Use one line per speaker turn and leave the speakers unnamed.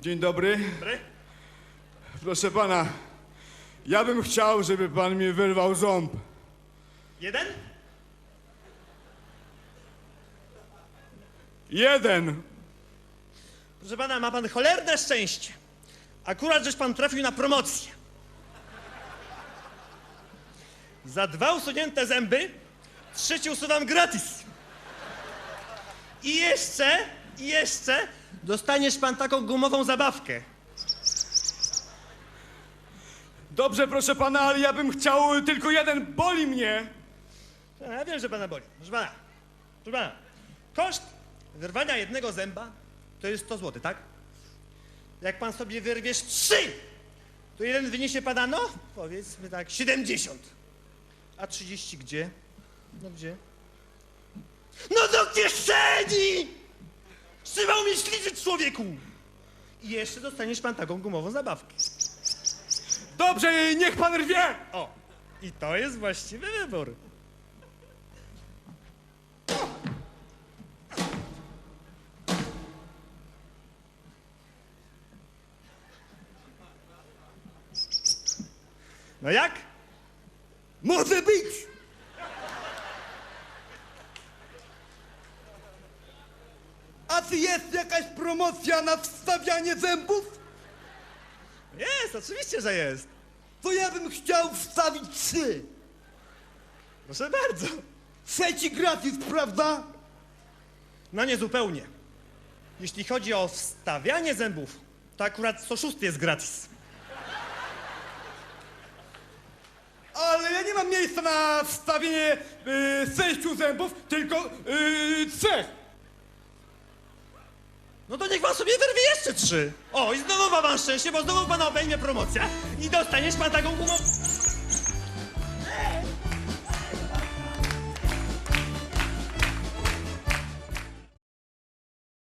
Dzień dobry.
Dobry.
Proszę pana, ja bym chciał, żeby pan mi wyrwał ząb.
Jeden?
Jeden.
Proszę pana, ma pan cholerne szczęście. Akurat żeś pan trafił na promocję. Za dwa usunięte zęby trzeci usuwam gratis. I jeszcze, i jeszcze dostaniesz pan taką gumową zabawkę.
Dobrze, proszę pana, ale ja bym chciał tylko jeden. Boli mnie.
Ja wiem, że pana boli. Proszę pana, proszę pana, koszt wyrwania jednego zęba to jest 100 zł, tak? Jak pan sobie wyrwiesz trzy, to jeden wyniesie pana, no, powiedzmy tak, 70. A 30 gdzie? No gdzie? No do kieszeni! Trzymał mnie śliczyć, człowieku! I jeszcze dostaniesz pan taką gumową zabawkę.
Dobrze, niech pan rwie.
O, i to jest właściwy wybór. No jak?
Może być. Czy jest jakaś promocja na wstawianie zębów?
Jest, oczywiście, że jest.
To ja bym chciał wstawić trzy.
Proszę bardzo.
Trzeci gratis, prawda?
No nie zupełnie. Jeśli chodzi o wstawianie zębów, to akurat co szósty jest gratis.
Ale ja nie mam miejsca na wstawienie y, sześciu zębów, tylko y, trzech.
No to niech pan sobie wyrwie jeszcze trzy. O, i znowu ma pan szczęście, bo znowu pana obejmie promocja i dostaniesz pan taką gumową...